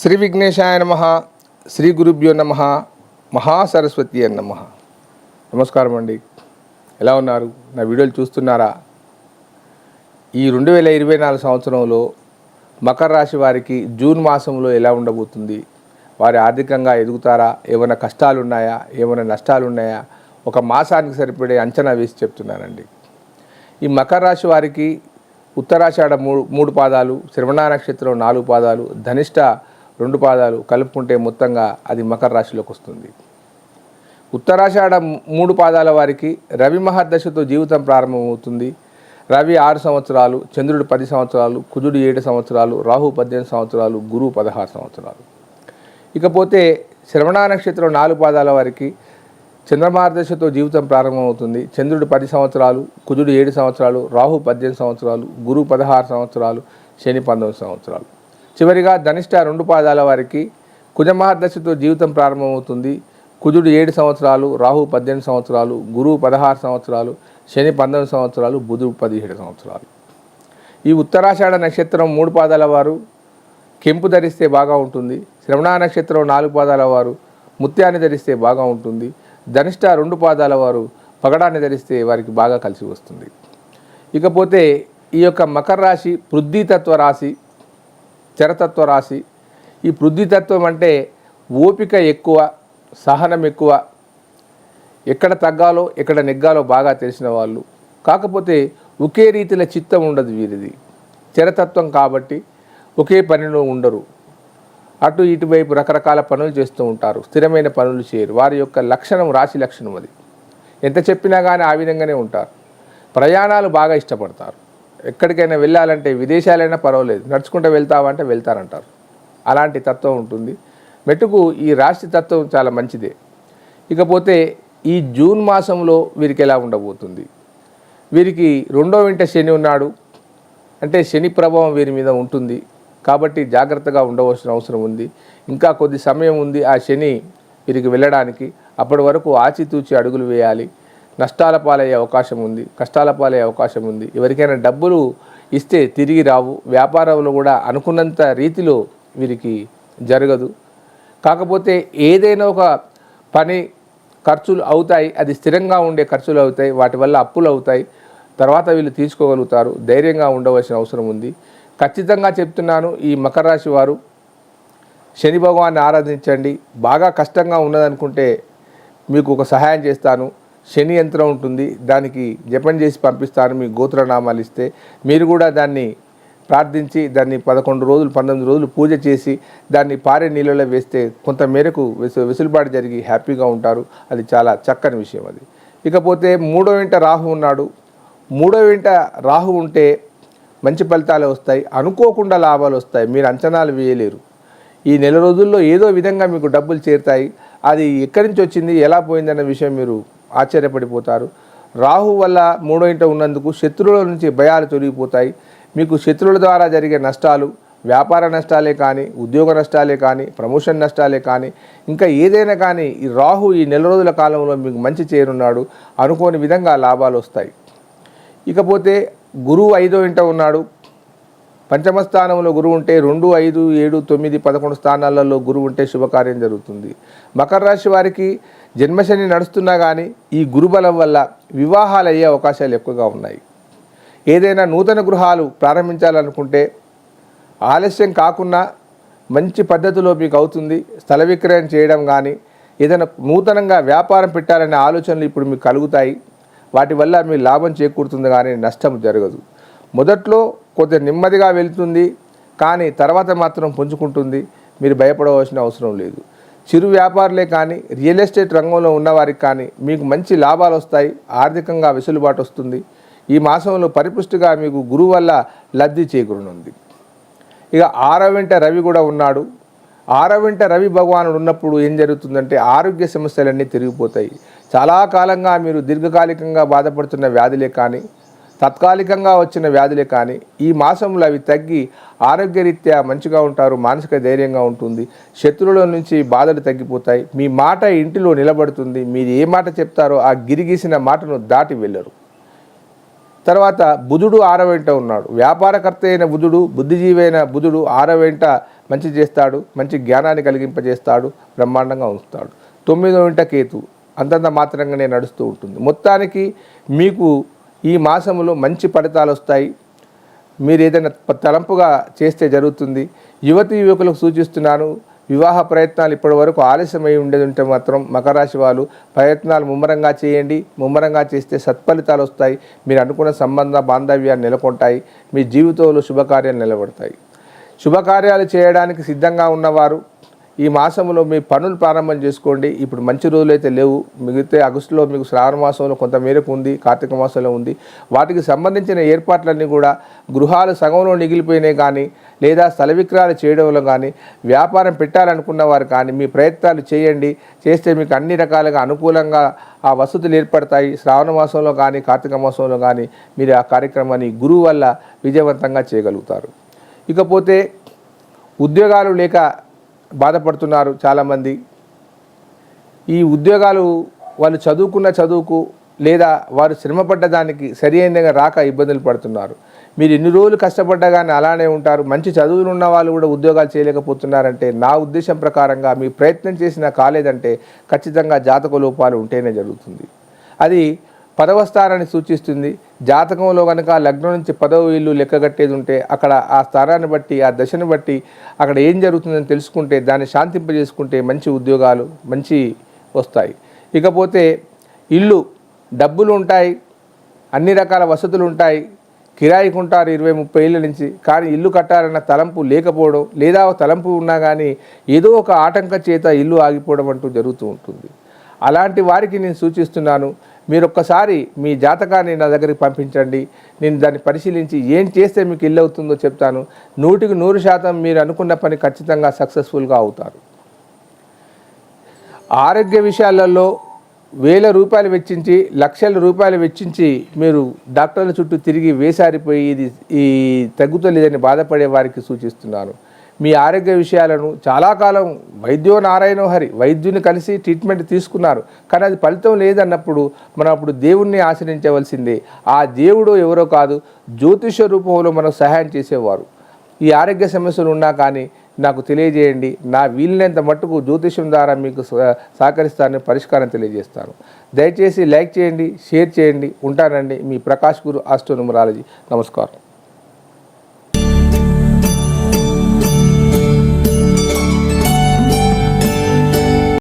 శ్రీ విఘ్నేశాయ నమ శ్రీ గురుభ్యో నమ మహాసరస్వతి అని నమ. నమస్కారం అండి. ఎలా ఉన్నారు? నా వీడియోలు చూస్తున్నారా? ఈ రెండు వేల ఇరవై నాలుగు సంవత్సరంలో మకర రాశి వారికి జూన్ మాసంలో ఎలా ఉండబోతుంది? వారి ఆర్థికంగా ఎదుగుతారా? ఏమైనా కష్టాలు ఉన్నాయా ఏమైనా నష్టాలు ఉన్నాయా ఒక మాసానికి సరిపడే అంచనా వేసి చెప్తున్నానండి. ఈ మకర రాశి వారికి ఉత్తరాషాఢ మూడు మూడు పాదాలు శ్రవణ నక్షత్రం నాలుగు పాదాలు ధనిష్ట రెండు పాదాలు కలుపుకుంటే మొత్తంగా అది మకర రాశిలోకి వస్తుంది. ఉత్తరాషాఢ మూడు పాదాల వారికి రవి మహర్దశతో జీవితం ప్రారంభమవుతుంది. రవి ఆరు సంవత్సరాలు చంద్రుడు పది సంవత్సరాలు కుజుడు ఏడు సంవత్సరాలు రాహు పద్దెనిమిది సంవత్సరాలు గురువు పదహారు సంవత్సరాలు. ఇకపోతే శ్రవణ నక్షత్రం నాలుగు పాదాల వారికి చంద్రమార్దశతో జీవితం ప్రారంభమవుతుంది. చంద్రుడు పది సంవత్సరాలు కుజుడు ఏడు సంవత్సరాలు రాహు పద్దెనిమిది సంవత్సరాలు గురువు పదహారు సంవత్సరాలు శని పంతొమ్మిది సంవత్సరాలు. చివరిగా ధనిష్ట రెండు పాదాల వారికి కుజమహర్దశతో జీవితం ప్రారంభమవుతుంది. కుజుడు ఏడు సంవత్సరాలు రాహు పద్దెనిమిది సంవత్సరాలు గురువు పదహారు సంవత్సరాలు శని పంతొమ్మిది సంవత్సరాలు బుధుడు పదిహేడు సంవత్సరాలు. ఈ ఉత్తరాషాఢ నక్షత్రం మూడు పాదాల వారు కెంపు ధరిస్తే బాగా ఉంటుంది. శ్రవణ నక్షత్రం నాలుగు పాదాల వారు ముత్యాన్ని ధరిస్తే బాగా ఉంటుంది. ధనిష్ట రెండు పాదాల వారు పగడాన్ని ధరిస్తే వారికి బాగా కలిసి వస్తుంది. ఇకపోతే ఈ యొక్క మకర రాశి పృథ్వీతత్వ రాశి చరతత్వ రాశి. ఈ పృథ్వీతత్వం అంటే ఓపిక ఎక్కువ సహనం ఎక్కువ. ఎక్కడ తగ్గాలో ఎక్కడ నెగ్గాలో బాగా తెలిసిన వాళ్ళు. కాకపోతే ఒకే రీతిలో చిత్తం ఉండదు వీరిది. చరతత్వం కాబట్టి ఒకే పనిలో ఉండరు. అటు ఇటువైపు రకరకాల పనులు చేస్తూ ఉంటారు. స్థిరమైన పనులు చేయరు. వారి యొక్క లక్షణం రాశి లక్షణం అది. ఎంత చెప్పినా కానీ ఆ విధంగానే ఉంటారు. ప్రయాణాలు బాగా ఇష్టపడతారు. ఎక్కడికైనా వెళ్ళాలంటే విదేశాలైనా పర్వాలేదు. నడుచుకుంటూ వెళ్తావంటే వెళ్తారంటారు. అలాంటి తత్వం ఉంటుంది. మెట్టుకు ఈ రాశి తత్వం చాలా మంచిదే. ఇకపోతే ఈ జూన్ మాసంలో వీరికి ఎలా ఉండబోతుంది? వీరికి రెండో వింట శని ఉన్నాడు. అంటే శని ప్రభావం వీరి మీద ఉంటుంది. కాబట్టి జాగ్రత్తగా ఉండవలసిన అవసరం ఉంది. ఇంకా కొద్ది సమయం ఉంది ఆ శని వీరికి వెళ్ళడానికి. అప్పటి వరకు ఆచితూచి అడుగులు వేయాలి. నష్టాల పాలయ్యే అవకాశం ఉంది కష్టాల పాలయ్యే అవకాశం ఉంది. ఎవరికైనా డబ్బులు ఇస్తే తిరిగి రావు. వ్యాపారంలో కూడా అనుకున్నంత రీతిలో వీరికి జరగదు. కాకపోతే ఏదైనా ఒక పని ఖర్చులు అవుతాయి అది స్థిరంగా ఉండే ఖర్చులు అవుతాయి వాటి వల్ల అప్పులు అవుతాయి. తర్వాత వీళ్ళు తీసుకోగలుగుతారు. ధైర్యంగా ఉండవలసిన అవసరం ఉంది. ఖచ్చితంగా చెప్తున్నాను ఈ మకర రాశి వారు శని భగవాన్ని ఆరాధించండి. బాగా కష్టంగా ఉన్నదనుకుంటే మీకు ఒక సహాయం చేస్తాను. శని యంత్రం ఉంటుంది దానికి జపం చేసి పంపిస్తాను మీ గోత్రనామాలు ఇస్తే మీరు కూడా దాన్ని ప్రార్థించి దాన్ని పదకొండు రోజులు పంతొమ్మిది రోజులు పూజ చేసి దాన్ని పారే నీళ్ళలో వేస్తే కొంత మేరకు వెసు వెసులుబాటు జరిగి హ్యాపీగా ఉంటారు. అది చాలా చక్కని విషయం అది. ఇకపోతే మూడో ఇంట రాహు ఉన్నాడు. మూడో ఇంట రాహు ఉంటే మంచి ఫలితాలు వస్తాయి. అనుకోకుండా లాభాలు వస్తాయి. మీరు అంచనాలు వేయలేరు. ఈ నెల రోజుల్లో ఏదో విధంగా మీకు డబ్బులు చేరుతాయి. అది ఎక్కడి నుంచి వచ్చింది ఎలా పోయిందన్న విషయం మీరు ఆశ్చర్యపడిపోతారు. రాహు వల్ల మూడో ఇంట ఉన్నందుకు శత్రువుల నుంచి భయాలు తొలగిపోతాయి. మీకు శత్రువుల ద్వారా జరిగే నష్టాలు వ్యాపార నష్టాలే కానీ ఉద్యోగ నష్టాలే కానీ ప్రమోషన్ నష్టాలే కానీ ఇంకా ఏదైనా కానీ ఈ రాహు ఈ నెల రోజుల కాలంలో మీకు మంచి చేరున్నాడు అనుకోని విధంగా లాభాలు వస్తాయి. ఇకపోతే గురువు ఐదో ఇంట ఉన్నాడు పంచమ స్థానంలో గురువు ఉంటే రెండు ఐదు ఏడు తొమ్మిది పదకొండు స్థానాలలో గురువు ఉంటే శుభకార్యం జరుగుతుంది. మకర రాశి వారికి జన్మశని నడుస్తున్నా కానీ ఈ గురుబలం వల్ల వివాహాలు అయ్యే అవకాశాలు ఎక్కువగా ఉన్నాయి. ఏదైనా నూతన గృహాలు ప్రారంభించాలనుకుంటే ఆలస్యం కాకుండా మంచి పద్ధతిలో మీకు అవుతుంది. స్థల విక్రయం చేయడం కానీ ఏదైనా నూతనంగా వ్యాపారం పెట్టాలనే ఆలోచనలు ఇప్పుడు మీకు కలుగుతాయి. వాటి వల్ల మీ లాభం చేకూరుతుంది కానీ నష్టం జరగదు. మొదట్లో కొద్ది నెమ్మదిగా వెళ్తుంది కానీ తర్వాత మాత్రం పుంజుకుంటుంది. మీరు భయపడవలసిన అవసరం లేదు. చిరు వ్యాపారులే కానీ రియల్ ఎస్టేట్ రంగంలో ఉన్నవారికి కానీ మీకు మంచి లాభాలు వస్తాయి ఆర్థికంగా వెసులుబాటు వస్తుంది. ఈ మాసంలో పరిపుష్టిగా మీకు గురువు వల్ల లబ్ధి చేకూరనుంది. ఇక ఆరవింట రవి కూడా ఉన్నాడు. ఆరవింట రవి భగవానుడు ఉన్నప్పుడు ఏం జరుగుతుందంటే ఆరోగ్య సమస్యలన్నీ తిరిగిపోతాయి. చాలా కాలంగా మీరు దీర్ఘకాలికంగా బాధపడుతున్న వ్యాధులే కానీ తాత్కాలికంగా వచ్చిన వ్యాధులే కానీ ఈ మాసంలో అవి తగ్గి ఆరోగ్యరీత్యా మంచిగా ఉంటారు మానసిక ధైర్యంగా ఉంటుంది. శత్రువుల నుంచి బాధలు తగ్గిపోతాయి. మీ మాట ఇంటిలో నిలబడుతుంది. మీరు ఏ మాట చెప్తారో ఆ గిరిగీసిన మాటను దాటి వెళ్ళరు. తర్వాత బుధుడు ఆరవేంట ఉన్నాడు. వ్యాపారకర్త అయిన బుధుడు బుద్ధిజీవి అయిన బుధుడు ఆరవేంట మంచి చేస్తాడు మంచి జ్ఞానాన్ని కలిగింపజేస్తాడు బ్రహ్మాండంగా ఉంచుతాడు. తొమ్మిదో ఇంట కేతు అంతంత మాత్రంగానే నడుస్తూ ఉంటుంది. మొత్తానికి మీకు ఈ మాసంలో మంచి ఫలితాలు వస్తాయి. మీరు ఏదైనా తలంపుగా చేస్తే జరుగుతుంది. యువతి యువకులకు సూచిస్తున్నాను వివాహ ప్రయత్నాలు ఇప్పటి వరకు ఆలస్యమై ఉండేది ఉంటే మాత్రం మకర రాశి వాళ్ళు ప్రయత్నాలు ముమ్మరంగా చేయండి. ముమ్మరంగా చేస్తే సత్ఫలితాలు వస్తాయి. మీరు అనుకున్న సంబంధ బాంధవ్యాలు నెలకొంటాయి. మీ జీవితంలో శుభకార్యాలు నిలబడతాయి. శుభకార్యాలు చేయడానికి సిద్ధంగా ఉన్నవారు ఈ మాసంలో మీ పనులు ప్రారంభం చేసుకోండి. ఇప్పుడు మంచి రోజులు అయితే లేవు. మిగితే ఆగస్టులో మీకు శ్రావణ మాసంలో కొంత మేరకు ఉంది కార్తీక మాసంలో ఉంది. వాటికి సంబంధించిన ఏర్పాట్లన్నీ కూడా గృహాలు సగంలో మిగిలిపోయినాయి కానీ లేదా స్థల విక్రయాలు చేయడంలో కానీ వ్యాపారం పెట్టాలనుకున్న వారు కానీ మీ ప్రయత్నాలు చేయండి. చేస్తే మీకు అన్ని రకాలుగా అనుకూలంగా ఆ వసతులు ఏర్పడతాయి. శ్రావణ మాసంలో కానీ కార్తీక మాసంలో కానీ మీరు ఆ కార్యక్రమాన్ని గురువు వల్ల విజయవంతంగా చేయగలుగుతారు. ఇకపోతే ఉద్యోగాలు లేక బాధపడుతున్నారు చాలామంది. ఈ ఉద్యోగాలు వాళ్ళు చదువుకున్న చదువుకు లేదా వారు శ్రమపడ్డ దానికి సరి అయినగా రాక ఇబ్బందులు పడుతున్నారు. మీరు ఎన్ని రోజులు కష్టపడ్డా కానీ అలానే ఉంటారు. మంచి చదువులు ఉన్న వాళ్ళు కూడా ఉద్యోగాలు చేయలేకపోతున్నారంటే నా ఉద్దేశం ప్రకారంగా మీ ప్రయత్నం చేసినా కాలేదంటే ఖచ్చితంగా జాతక లోపాలు ఉంటేనే జరుగుతుంది. అది పదవ స్థానాన్ని సూచిస్తుంది. జాతకంలో కనుక లగ్నం నుంచి పదవ ఇల్లు లెక్కగట్టేది ఉంటే అక్కడ ఆ స్థానాన్ని బట్టి ఆ దశను బట్టి అక్కడ ఏం జరుగుతుందని తెలుసుకుంటే దాన్ని శాంతింపజేసుకుంటే మంచి ఉద్యోగాలు మంచి వస్తాయి. ఇకపోతే ఇల్లు డబ్బులు ఉంటాయి అన్ని రకాల వసతులు ఉంటాయి. కిరాయికి ఉంటారు ఇరవై ముప్పై ఏళ్ళ నుంచి. కానీ ఇల్లు కట్టాలన్న తలంపు లేకపోవడం లేదా తలంపు ఉన్నా కానీ ఏదో ఒక ఆటంక చేత ఇల్లు ఆగిపోవడం అంటూ జరుగుతూ ఉంటుంది. అలాంటి వారికి నేను సూచిస్తున్నాను మీరు ఒక్కసారి మీ జాతకాన్ని నా దగ్గరికి పంపించండి. నేను దాన్ని పరిశీలించి ఏం చేస్తే మీకు ఇల్లు అవుతుందో చెప్తాను. నూటికి నూరు శాతం మీరు అనుకున్న పని ఖచ్చితంగా సక్సెస్ఫుల్గా అవుతారు. ఆరోగ్య విషయాలలో వేల రూపాయలు వెచ్చించి లక్షల రూపాయలు వెచ్చించి మీరు డాక్టర్ల చుట్టూ తిరిగి వేసారిపోయి ఇది ఈ తగ్గుతలేదని బాధపడే వారికి సూచిస్తున్నాను. మీ ఆరోగ్య విషయాలను చాలా కాలం వైద్యో నారాయణో హరి వైద్యుని కలిసి ట్రీట్మెంట్ తీసుకున్నారు. కానీ అది ఫలితం లేదన్నప్పుడు మనం అప్పుడు దేవుణ్ణి ఆశ్రయించవలసిందే. ఆ దేవుడు ఎవరో కాదు జ్యోతిష రూపంలో మనకు సహాయం చేసేవారు. ఈ ఆరోగ్య సమస్యలు ఉన్నా కానీ నాకు తెలియజేయండి నా వీలైనంత మట్టుకు జ్యోతిష్యం ద్వారా మీకు సహ- సహకరిస్తానని పరిష్కారం తెలియజేస్తాను. దయచేసి లైక్ చేయండి షేర్ చేయండి ఉంటానండి మీ ప్రకాష్ గురు ఆస్ట్రోనుమరాలజీ. నమస్కారం.